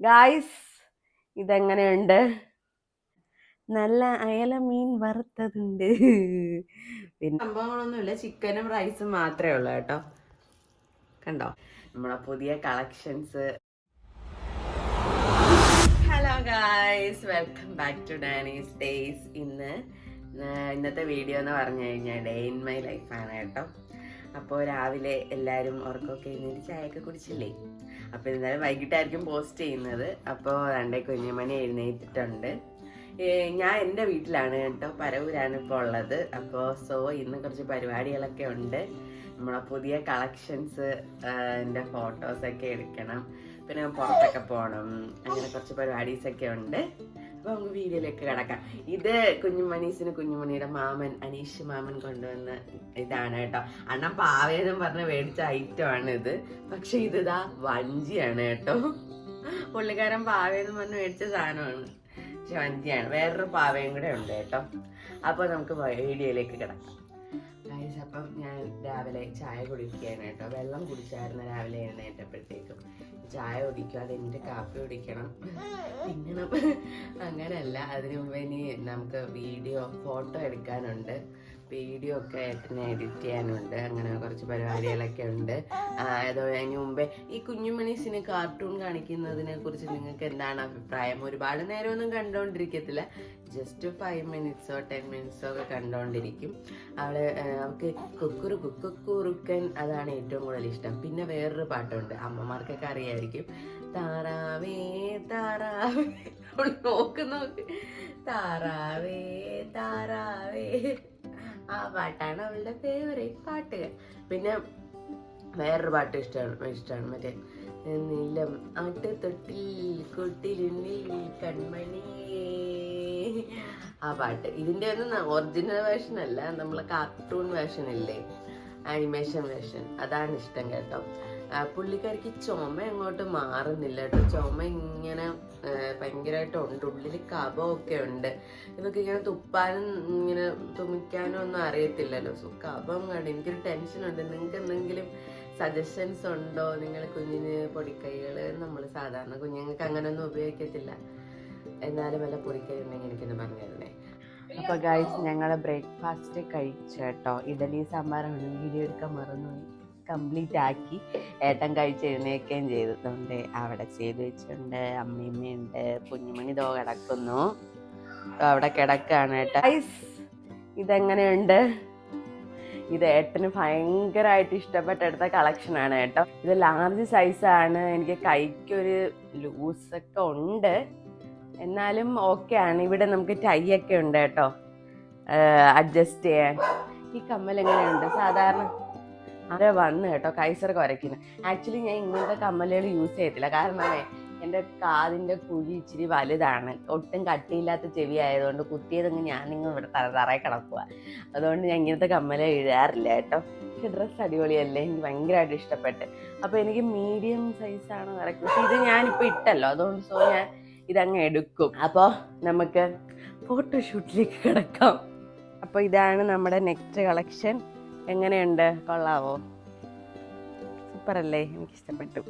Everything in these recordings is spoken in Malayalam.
ഗായ്സ് ഇതെങ്ങനെയുണ്ട്? നല്ല അയല മീൻ വറുത്തതുണ്ട്. പിന്നെ സംഭവങ്ങളൊന്നുമില്ല ചിക്കനും റൈസും മാത്രമേ ഉള്ളൂ കേട്ടോ. കണ്ടോ? നമ്മളെ പുതിയ collections hello guys welcome back to Dani's days ഇന്ന് ഇന്നത്തെ വീഡിയോ എന്ന് പറഞ്ഞു കഴിഞ്ഞാൽ ഡേ ഇൻ മൈ ലൈഫാണ് കേട്ടോ. അപ്പോൾ രാവിലെ എല്ലാവരും ഉറക്കമൊക്കെ എഴുന്നേറ്റ് ചായയൊക്കെ കുടിച്ചില്ലേ? അപ്പോൾ എന്തായാലും വൈകിട്ടായിരിക്കും പോസ്റ്റ് ചെയ്യുന്നത്. അപ്പോൾ രണ്ടേ കുഞ്ഞുമണി എഴുന്നേറ്റിട്ടുണ്ട്. ഞാൻ എന്റെ വീട്ടിലാണ് കേട്ടോ. പരവൂരാണ് ഇപ്പോൾ ഉള്ളത്. അപ്പോൾ സോ ഇന്ന് കുറച്ച് പരിപാടികളൊക്കെ ഉണ്ട്. നമ്മളെ പുതിയ കളക്ഷൻസ് എന്റെ ഫോട്ടോസൊക്കെ എടുക്കണം. പിന്നെ പുറത്തൊക്കെ പോകണം അങ്ങനെ കുറച്ച് പരിപാടീസൊക്കെ ഉണ്ട്. അപ്പോൾ നമുക്ക് വീഡിയോയിലേക്ക് കിടക്കാം. ഇത് കുഞ്ഞുമണീസിന് കുഞ്ഞുമണിയുടെ മാമൻ അനീഷ് മാമൻ കൊണ്ടുവന്ന ഇതാണ് കേട്ടോ. അണ്ണൻ പാവേദം പറഞ്ഞ് മേടിച്ച ഐറ്റം ആണ് ഇത്. പക്ഷെ ഇത് ഇതാ വഞ്ചിയാണ് കേട്ടോ. പുള്ളിക്കാരൻ പാവേദം പറഞ്ഞ് മേടിച്ച സാധനമാണ്. പക്ഷെ വഞ്ചിയാണ്. വേറൊരു പാവയും കൂടെ ഉണ്ട് കേട്ടോ. അപ്പോൾ നമുക്ക് വീഡിയോയിലേക്ക് കിടക്കാം. അപ്പം ഞാൻ രാവിലെ ചായ കുടിക്കുകയാണ് കേട്ടോ. വെള്ളം കുടിച്ചായിരുന്നു രാവിലെ എഴുന്നേറ്റപ്പോഴത്തേക്കും. ചായ കുടിക്കാതെ എന്റെ കാപ്പി കുടിക്കണം. തിന്നണം അങ്ങനെയല്ല. അതിനു മുമ്പ് ഇനി നമുക്ക് വീഡിയോ ഫോട്ടോ എടുക്കാനുണ്ട്. വീഡിയോ ഒക്കെ ഏട്ടനെ എഡിറ്റ് ചെയ്യാനുണ്ട്. അങ്ങനെ കുറച്ച് പരിപാടികളൊക്കെ ഉണ്ട്. അതോ അതിന് മുമ്പേ ഈ കുഞ്ഞുമണീസിന് കാർട്ടൂൺ കാണിക്കുന്നതിനെ കുറിച്ച് നിങ്ങൾക്ക് എന്താണ് അഭിപ്രായം? ഒരുപാട് നേരമൊന്നും കണ്ടുകൊണ്ടിരിക്കത്തില്ല ജസ്റ്റ് ഫൈവ് മിനിറ്റ്സോ ടെൻ മിനിറ്റ്സോ ഒക്കെ കണ്ടുകൊണ്ടിരിക്കും അവൾ അവൾക്ക് കുക്കുറു കുക്കുറുക്കൻ അതാണ് ഏറ്റവും കൂടുതൽ ഇഷ്ടം. പിന്നെ വേറൊരു പാട്ടുണ്ട്. അമ്മമാർക്കൊക്കെ അറിയായിരിക്കും. താറാവേ താറാവേ. നോക്ക് നോക്ക് താറാവേ താറാവേ. ആ പാട്ടാണ് അവളുടെ ഫേവറേറ്റ് പാട്ടുകൾ. പിന്നെ വേറൊരു പാട്ട് ഇഷ്ടമാണ് ഇഷ്ടമാണ്. മറ്റേ നിലം ആട്ടുതൊട്ടിൽ കൊട്ടിരുന്നി കൺമണിയേ ആ പാട്ട്. ഇതിന്റെ ഒന്നും ഒറിജിനൽ വേർഷൻ അല്ല നമ്മളെ കാർട്ടൂൺ വേർഷൻ ഇല്ലേ? ആനിമേഷൻ വേർഷൻ അതാണ് ഇഷ്ടം കേട്ടോ. പുള്ളിക്കാരിക്ക് ചുമ അങ്ങോട്ട് മാറുന്നില്ല കേട്ടോ. ചുമ ഇങ്ങനെ ഭയങ്കരമായിട്ട് ഉണ്ട്. ഉള്ളിൽ കഫമൊക്കെ ഉണ്ട്. ഇവർക്ക് ഇങ്ങനെ തുപ്പാനും ഇങ്ങനെ തുമ്മിക്കാനും ഒന്നും അറിയത്തില്ലല്ലോ. സോ കഫം കണ്ട് എനിക്കൊരു ടെൻഷൻ ഉണ്ട്. നിങ്ങൾക്ക് എന്തെങ്കിലും സജഷൻസ് ഉണ്ടോ? നിങ്ങൾ കുഞ്ഞിന് പൊടിക്കൈകൾ നമ്മൾ സാധാരണ കുഞ്ഞുങ്ങൾക്ക് അങ്ങനെയൊന്നും ഉപയോഗിക്കത്തില്ല. എന്നാലും വല്ല പൊടിക്കൈ ഉണ്ടെങ്കിൽ എനിക്കൊന്ന് പറഞ്ഞു അപ്പൊ ഗൈസ് ഞങ്ങൾ ബ്രേക്ക്ഫാസ്റ്റ് കഴിച്ചു കേട്ടോ. ഇഡലി സാമ്പാർ വീഡിയോ എടുക്കാൻ മറന്നുപോയി. കംപ്ലീറ്റ് ആക്കി ഏട്ടൻ കഴിച്ച് എഴുന്നേക്കുകയും ചെയ്തിട്ടുണ്ട് അവിടെ ചെയ്ത് വെച്ചിട്ടുണ്ട് അമ്മയമ്മയുണ്ട് കുഞ്ഞുമണി ദോ കിടക്കുന്നു. അവിടെ കിടക്കാണ് ഏട്ടാ. ഇതെങ്ങനെയുണ്ട്? ഇത് ഏട്ടന് ഭയങ്കരമായിട്ട് ഇഷ്ടപ്പെട്ട എടുത്ത കളക്ഷനാണ് കേട്ടോ. ഇത് ലാർജ് സൈസാണ് എനിക്ക് കൈക്കൊരു ലൂസൊക്കെ ഉണ്ട്. എന്നാലും ഓക്കെ ആണ്. ഇവിടെ നമുക്ക് ടൈ ഒക്കെ ഉണ്ട് കേട്ടോ. അഡ്ജസ്റ്റ് ചെയ്യാൻ. ഈ കമ്മൽ എങ്ങനെയുണ്ട് സാധാരണ ആരെ വന്ന് കേട്ടോ കൈസർ കുരയ്ക്കുന്നു. ആക്ച്വലി ഞാൻ ഇങ്ങനത്തെ കമ്മലുകൾ യൂസ് ചെയ്യത്തില്ല കാരണം എന്റെ കാതിന്റെ കുഴി ഇച്ചിരി വലുതാണ്. ഒട്ടും കട്ടിയില്ലാത്ത ചെവി ആയതുകൊണ്ട് കുത്തിയതങ്ങ് നിങ്ങൾ ഇവിടെ തറ തറയിൽ കിടക്കുക അതുകൊണ്ട് ഞാൻ ഇങ്ങനത്തെ കമ്മല ഇഴാറില്ല കേട്ടോ. പക്ഷെ ഡ്രസ്സ് അടിപൊളിയല്ലേ? എനിക്ക് ഭയങ്കരമായിട്ട് ഇഷ്ടപ്പെട്ട്. അപ്പോൾ എനിക്ക് മീഡിയം സൈസാണ് കറക്റ്റ് പക്ഷെ ഇത് ഞാനിപ്പോൾ ഇട്ടല്ലോ. അതുകൊണ്ട് സോ ഞാൻ ഇതങ്ങ് എടുക്കും. അപ്പോൾ നമുക്ക് ഫോട്ടോഷൂട്ടിലേക്ക് കിടക്കാം. അപ്പോൾ ഇതാണ് നമ്മുടെ നെക്സ്റ്റ് കളക്ഷൻ എങ്ങനെയുണ്ട്? കൊള്ളാവോ? സൂപ്പർ അല്ലേ എനിക്ക് ഇഷ്ടപ്പെട്ടു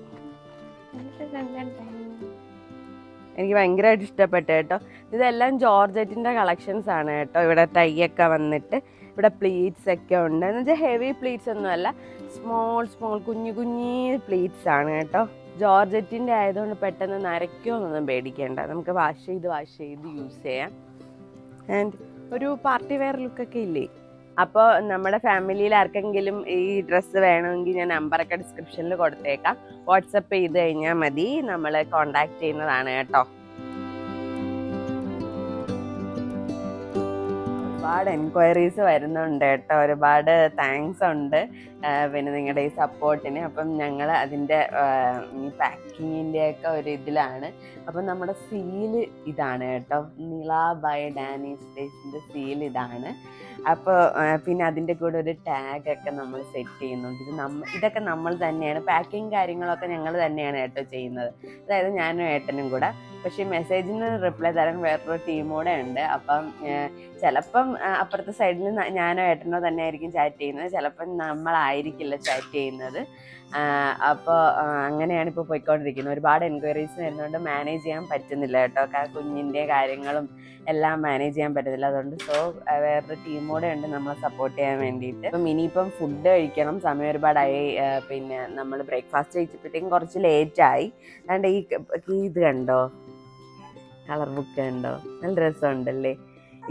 എനിക്ക് ഭയങ്കരമായിട്ട് ഇഷ്ടപ്പെട്ടു കേട്ടോ. ഇതെല്ലാം ജോർജറ്റിന്റെ കളക്ഷൻസ് ആണ് കേട്ടോ. ഇവിടെ തൈയൊക്കെ വന്നിട്ട് ഇവിടെ പ്ലീറ്റ്സ് ഒക്കെ ഉണ്ട്. എന്ന് വെച്ചാൽ ഹെവി പ്ലീറ്റ്സ് ഒന്നുമല്ല സ്മോൾ സ്മോൾ കുഞ്ഞു കുഞ്ഞി പ്ലീറ്റ്സ് ആണ് കേട്ടോ. ജോർജറ്റിന്റെ ആയതുകൊണ്ട് പെട്ടെന്ന് നരയ്ക്കുമെന്നൊന്നും പേടിക്കേണ്ട. നമുക്ക് വാഷ് ചെയ്ത് വാഷ് ചെയ്ത് യൂസ് ചെയ്യാം. ആൻഡ് ഒരു പാർട്ടി വെയർ ലുക്കൊക്കെ ഇല്ലേ? അപ്പോൾ നമ്മുടെ ഫാമിലിയിൽ ആർക്കെങ്കിലും ഈ ഡ്രസ്സ് വേണമെങ്കിൽ ഞാൻ നമ്പറൊക്കെ ഡിസ്ക്രിപ്ഷനിൽ കൊടുത്തേക്കാം. വാട്സപ്പ് ചെയ്ത് കഴിഞ്ഞാൽ മതി. നമ്മൾ കോണ്ടാക്ട് ചെയ്യുന്നതാണ് കേട്ടോ. ഒരുപാട് എൻക്വയറീസ് വരുന്നുണ്ട് കേട്ടോ. ഒരുപാട് താങ്ക്സ് ഉണ്ട്. പിന്നെ നിങ്ങളുടെ ഈ സപ്പോർട്ടിന് അപ്പം ഞങ്ങൾ അതിന്റെ പാക്കിങ്ങിന്റെയൊക്കെ ഒരു ഇതിലാണ്. അപ്പം നമ്മുടെ സീൽ ഇതാണ് കേട്ടോ. നിള ബൈ ഡാനി സ്റ്റേസിന്റെ സീൽ ഇതാണ്. അപ്പോൾ പിന്നെ അതിന്റെ കൂടെ ഒരു ടാഗൊക്കെ നമ്മൾ സെറ്റ് ചെയ്യുന്നുണ്ട്. ഇത് നമ്മ ഇതൊക്കെ നമ്മൾ തന്നെയാണ്. പാക്കിങ് കാര്യങ്ങളൊക്കെ ഞങ്ങൾ തന്നെയാണ് കേട്ടോ ചെയ്യുന്നത്. അതായത് ഞാനും ഏട്ടനും കൂടെ. പക്ഷെ മെസ്സേജിന് റിപ്ലൈ തരാൻ വേറൊരു ടീം കൂടെ ഉണ്ട്. അപ്പം ചിലപ്പം അപ്പുറത്തെ സൈഡിൽ ഞാനോ ഏട്ടനോ തന്നെ ആയിരിക്കും ചാറ്റ് ചെയ്യുന്നത്. ചിലപ്പം നമ്മളായിരിക്കില്ല ചാറ്റ് ചെയ്യുന്നത്. അപ്പോൾ അങ്ങനെയാണ് ഇപ്പോൾ പോയിക്കൊണ്ടിരിക്കുന്നത്. ഒരുപാട് എൻക്വയറീസ് വരുന്നതുകൊണ്ട് മാനേജ് ചെയ്യാൻ പറ്റുന്നില്ല കേട്ടോ. ആ കുഞ്ഞിന്റെ കാര്യങ്ങളും എല്ലാം മാനേജ് ചെയ്യാൻ പറ്റുന്നില്ല അതുകൊണ്ട് സോ വേറൊരു ടീമോടെ ഉണ്ട് നമ്മളെ സപ്പോർട്ട് ചെയ്യാൻ വേണ്ടിയിട്ട്. അപ്പം ഇനിയിപ്പം ഫുഡ് കഴിക്കണം. സമയം ഒരുപാടായി. പിന്നെ നമ്മൾ ബ്രേക്ക്ഫാസ്റ്റ് കഴിച്ചപ്പോഴത്തേക്കും കുറച്ച് ലേറ്റായി. അതുകൊണ്ട് ഈ ഇത് കണ്ടോ? കളർ ബുക്ക് ഉണ്ടോ നല്ല രസമുണ്ടല്ലേ?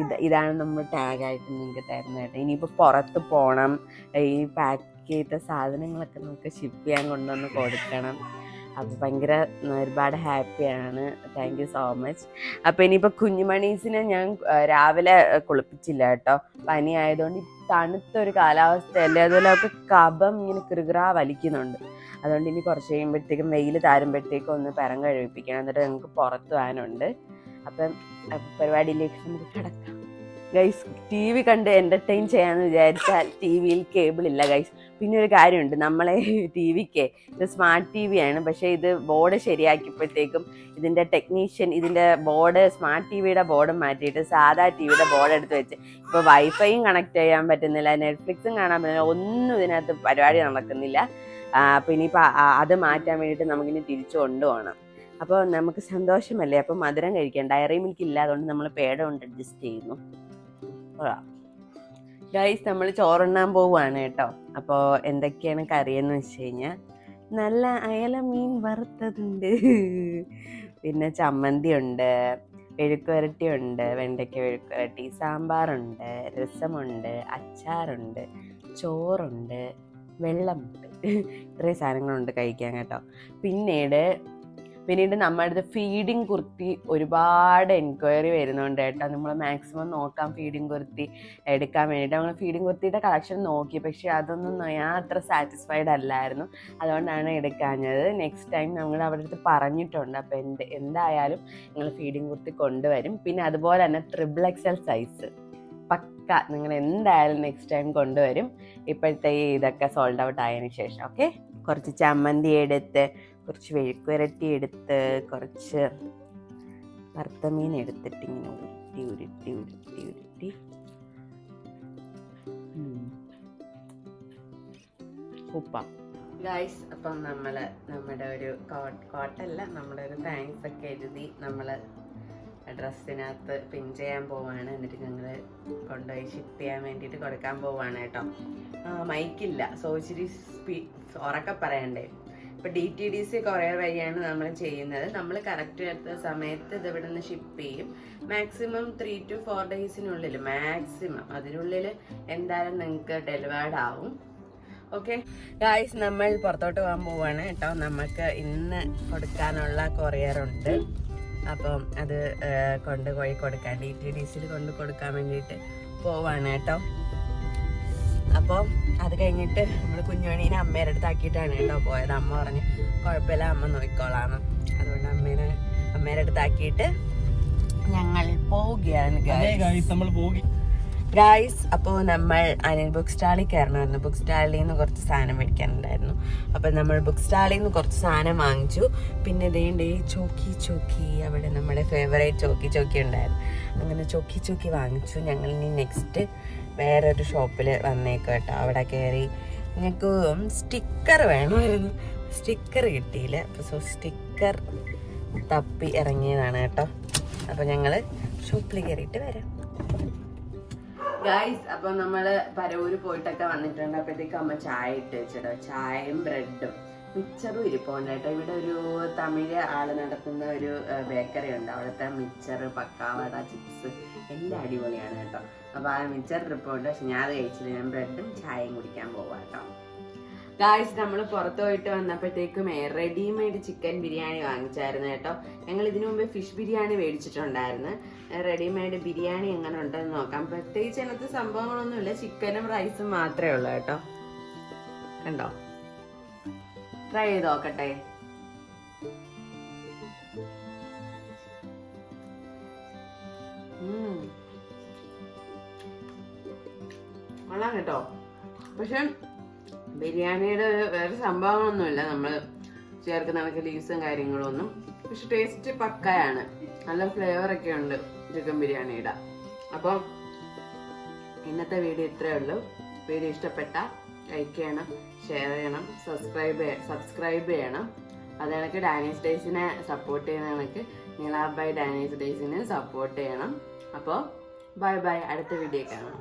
ഇത് ഇതാണ് നമ്മൾ ടാഗായിട്ട് നിങ്ങൾക്ക് തരുന്നത് കേട്ടോ. ഇനിയിപ്പോൾ പുറത്ത് പോകണം ഈ പാക്ക് ചെയ്ത സാധനങ്ങളൊക്കെ നമുക്ക് ഷിപ്പ് ചെയ്യാൻ കൊണ്ടുവന്ന് കൊടുക്കണം. അപ്പോൾ ഭയങ്കര ഒരുപാട് ഹാപ്പിയാണ്. താങ്ക് യു സോ മച്ച് അപ്പോൾ ഇനിയിപ്പോൾ കുഞ്ഞുമണീസിനെ ഞാൻ രാവിലെ കുളിപ്പിച്ചില്ല കേട്ടോ. പനി ആയതുകൊണ്ട് തണുത്തൊരു കാലാവസ്ഥയല്ലേ? അതുപോലെ അവർക്ക് കപം ഇങ്ങനെ കിറുകിറാ വലിക്കുന്നുണ്ട്. അതുകൊണ്ട് ഇനി കുറച്ച് കഴിയുമ്പോഴത്തേക്കും വെയിൽ താരുമ്പോഴത്തേക്കും ഒന്ന് പരം കഴിപ്പിക്കണം എന്നിട്ട് ഞങ്ങൾക്ക് പുറത്തു പോകാനുണ്ട്. അപ്പം പരിപാടിയിലേക്ക് നമുക്ക് കിടക്കാം. ഗൈസ് ടി വി കണ്ട് എന്റർടൈൻ ചെയ്യാമെന്ന് വിചാരിച്ചാൽ ടി വിയിൽ കേബിൾ ഇല്ല ഗൈസ് പിന്നെ ഒരു കാര്യമുണ്ട്. നമ്മളെ ടി വിക്ക് ഇത് സ്മാർട്ട് ടി വി ആണ്. പക്ഷേ ഇത് ബോർഡ് ശരിയാക്കിയപ്പോഴത്തേക്കും ഇതിന്റെ ടെക്നീഷ്യൻ ഇതിന്റെ ബോർഡ് സ്മാർട്ട് ടി വിയുടെ ബോർഡ് മാറ്റിയിട്ട് സാധാ ടി വിയുടെ ബോർഡ് എടുത്ത് വെച്ച് ഇപ്പോൾ വൈഫൈയും കണക്ട് ചെയ്യാൻ പറ്റുന്നില്ല നെറ്റ്ഫ്ലിക്സും കാണാൻ പറ്റുന്നില്ല ഒന്നും ഇതിനകത്ത് പരിപാടി നടക്കുന്നില്ല. അപ്പോൾ ഇനിയിപ്പോൾ അത് മാറ്റാൻ വേണ്ടിയിട്ട് നമുക്കിനി തിരിച്ചു കൊണ്ടുപോകണം. അപ്പോൾ നമുക്ക് സന്തോഷമല്ലേ? അപ്പോൾ മധുരം കഴിക്കാം ഡയറി മിൽക്ക് ഇല്ലാതുകൊണ്ട് നമ്മൾ പേട കൊണ്ട് അഡ്ജസ്റ്റ് ചെയ്യുന്നു. ഗൈസ് നമ്മൾ ചോറുണ്ണാൻ പോവുകയാണ് കേട്ടോ. അപ്പോൾ എന്തൊക്കെയാണ് കറിയെന്ന് വെച്ച് കഴിഞ്ഞാൽ നല്ല അയല മീൻ വറുത്തതുണ്ട്. പിന്നെ ചമ്മന്തി ഉണ്ട് മെഴുക്കുവരട്ടി ഉണ്ട് വെണ്ടയ്ക്ക മെഴുക്കുവരട്ടി സാമ്പാറുണ്ട് രസമുണ്ട് അച്ചാറുണ്ട് ചോറുണ്ട് വെള്ളമുണ്ട്. ഇത്രയും സാധനങ്ങളുണ്ട് കഴിക്കാൻ കേട്ടോ. പിന്നീട് പിന്നീട് നമ്മുടെ ഫീഡിങ് കുർത്തി ഒരുപാട് എൻക്വയറി വരുന്നുണ്ട് കേട്ടോ. നമ്മൾ മാക്സിമം നോക്കാം ഫീഡിങ് കുർത്തി എടുക്കാൻ വേണ്ടിയിട്ട്. നമ്മൾ ഫീഡിങ് കുർത്തിയുടെ കളക്ഷൻ നോക്കി. പക്ഷേ അതൊന്നും ഞാൻ അത്ര സാറ്റിസ്ഫൈഡ് അല്ലായിരുന്നു. അതുകൊണ്ടാണ് എടുക്കാഞ്ഞത്. നെക്സ്റ്റ് ടൈം നമ്മൾ അവരുടെ അടുത്ത് പറഞ്ഞിട്ടുണ്ട്. അപ്പോൾ എന്ത് എന്തായാലും നിങ്ങൾ ഫീഡിങ് കുർത്തി കൊണ്ടുവരും. പിന്നെ അതുപോലെ തന്നെ ട്രിപ്പിൾ എക്സൽ സൈസ് പക്ക. നിങ്ങൾ എന്തായാലും നെക്സ്റ്റ് ടൈം കൊണ്ടുവരും. ഇപ്പോഴത്തെ ഇതൊക്കെ സോൾഡ് ഔട്ട് ആയതിനു ശേഷം. ഓക്കെ കുറച്ച് ചമ്മന്തി എടുത്ത് കുറച്ച് വെഴുക്കുരട്ടി എടുത്ത് കുറച്ച് വറുത്തമീൻ എടുത്തിട്ട് ഇങ്ങനെ ഉരുട്ടി ഉരുട്ടി ഉരുട്ടി ഉരുട്ടി. ഉപ്പ ഗായ്സ് അപ്പം നമ്മൾ നമ്മുടെ ഒരു കോട്ടല്ല നമ്മുടെ ഒരു താങ്ക്സ് ഒക്കെ എഴുതി നമ്മൾ ഡ്രസ്സിനകത്ത് പിൻ ചെയ്യാൻ പോവാണ്. എന്നിട്ട് ഞങ്ങൾ കൊണ്ടുപോയി ഷിപ്പ് ചെയ്യാൻ വേണ്ടിയിട്ട് കൊടുക്കാൻ പോവാണ് കേട്ടോ. മൈക്കില്ല സോ ഇച്ചിരി സ്പീ ഉറക്കെ പറയണ്ടേ? ഇപ്പൊ D T D C courier വഴിയാണ് നമ്മൾ ചെയ്യുന്നത്. നമ്മൾ കറക്റ്റ് എടുത്ത സമയത്ത് ഇത് ഇവിടെ നിന്ന് ഷിപ്പ് ചെയ്യും മാക്സിമം ത്രീ ടു ഫോർ ഡേയ്സിനുള്ളിൽ മാക്സിമം അതിനുള്ളിൽ എന്തായാലും നിങ്ങൾക്ക് ഡെലിവേർഡ് ആവും. ഓക്കെ ഗായ്സ് നമ്മൾ പുറത്തോട്ട് പോകാൻ പോവാണ്. കേട്ടോ നമുക്ക് ഇന്ന് കൊടുക്കാനുള്ള കൊറിയർ ഉണ്ട്. അപ്പം അത് കൊണ്ട് കൊണ്ടുപോയി കൊടുക്കാൻ ഡി ടി ഡി സിയിൽ കൊണ്ട് കൊടുക്കാൻ വേണ്ടിയിട്ട് പോവാണ് കേട്ടോ. അപ്പോൾ അത് കഴിഞ്ഞിട്ട് നമ്മൾ കുഞ്ഞുമണീനെ അമ്മേരെ അടുത്താക്കിയിട്ടാണ് കേട്ടോ പോയത്. അമ്മ പറഞ്ഞു കുഴപ്പമില്ല അമ്മ നോക്കിക്കോളാന്ന്. അതുകൊണ്ട് അമ്മേനെ അമ്മേരെ അടുത്താക്കിയിട്ട് ഞങ്ങൾ പോവുകയാണ് ഗായ്സ് അപ്പോൾ നമ്മൾ അനിൽ ബുക്ക് സ്റ്റാളിൽ കയറണമായിരുന്നു. ബുക്ക് സ്റ്റാളിൽ നിന്ന് കുറച്ച് സാധനം മേടിക്കാനുണ്ടായിരുന്നു. അപ്പോൾ നമ്മൾ ബുക്ക് സ്റ്റാളിൽ നിന്ന് കുറച്ച് സാധനം വാങ്ങിച്ചു. പിന്നെ ഇതേണ്ട ചോക്കി ചോക്കി അവിടെ നമ്മുടെ ഫേവറേറ്റ് ചോക്കി ചോക്കി ഉണ്ടായിരുന്നു. അങ്ങനെ ചോക്കി ചോക്കി വാങ്ങിച്ചു. ഞങ്ങൾ ഇനി നെക്സ്റ്റ് വേറൊരു ഷോപ്പിൽ വന്നേക്കും കേട്ടോ. അവിടെ കയറി ഞങ്ങൾക്ക് സ്റ്റിക്കർ വേണമായിരുന്നു. സ്റ്റിക്കർ കിട്ടിയില്ല. സോ സ്റ്റിക്കർ തപ്പി ഇറങ്ങിയതാണ് കേട്ടോ. അപ്പോൾ ഞങ്ങൾ ഷോപ്പിൽ കയറിയിട്ട് വരാം. ഗായ്സ് അപ്പം നമ്മൾ പരവൂർ പോയിട്ടൊക്കെ വന്നിട്ടുണ്ട്. അപ്പോഴത്തേക്ക് അമ്മ ചായ ഇട്ട് വെച്ചിട്ടോ. ചായയും ബ്രെഡും മിച്ചറും ഇരിപ്പുണ്ട് കേട്ടോ. ഇവിടെ ഒരു തമിഴ് ആൾ നടത്തുന്ന ഒരു ബേക്കറി ഉണ്ട്. അവിടുത്തെ മിച്ചർ പക്കാവട ചിപ്സ് എല്ലാം അടിപൊളിയാണ് കേട്ടോ. അപ്പൊ ആ മിച്ചർ ഇരിപ്പുണ്ട്. പക്ഷെ ഞാൻ അത് കഴിച്ചില്ല. ഞാൻ ബ്രെഡും ചായയും കുടിക്കാൻ പോവാ കേട്ടോ. ഗായ്സ് നമ്മൾ പുറത്ത് പോയിട്ട് വന്നപ്പോഴത്തേക്കും റെഡിമെയ്ഡ് ചിക്കൻ ബിരിയാണി വാങ്ങിച്ചായിരുന്നു കേട്ടോ. ഞങ്ങൾ ഇതിനു മുമ്പ് ഫിഷ് ബിരിയാണി മേടിച്ചിട്ടുണ്ടായിരുന്നു. റെഡിമെയ്ഡ് ബിരിയാണി എങ്ങനെ ഉണ്ടെന്ന് നോക്കാം. പ്രത്യേകിച്ച് അതിനകത്ത് സംഭവങ്ങളൊന്നുമില്ല. ചിക്കനും റൈസും മാത്രമേ ഉള്ളൂ കേട്ടോ. കണ്ടോ? ട്രൈ ചെയ്ത് നോക്കട്ടെ. കൊള്ളാം കേട്ടോ. പക്ഷെ ബിരിയാണിയുടെ വേറെ സംഭവങ്ങളൊന്നുമില്ല. നമ്മൾ ചേർക്കുന്ന കണക്ക് ലീവ്സും കാര്യങ്ങളൊന്നും. പക്ഷെ ടേസ്റ്റ് പക്കയാണ്. നല്ല ഫ്ലേവർ ഒക്കെ ഉണ്ട് ചിക്കൻ ബിരിയാണിയുടെ. അപ്പം ഇന്നത്തെ വീഡിയോ ഇത്രയേ ഉള്ളൂ. വീഡിയോ ഇഷ്ടപ്പെട്ട ലൈക്ക് ചെയ്യണം ഷെയർ ചെയ്യണം സബ്സ്ക്രൈബ് സബ്സ്ക്രൈബ് ചെയ്യണം. അത് കണക്ക് ഡാനീസ് ഡേയ്സിനെ സപ്പോർട്ട് ചെയ്യുന്ന കണക്ക് നീളാബായ് ഡാനീസ് ഡേയ്സിനെ സപ്പോർട്ട് ചെയ്യണം. അപ്പോൾ ബൈ ബൈ അടുത്ത വീഡിയോ കാണാം.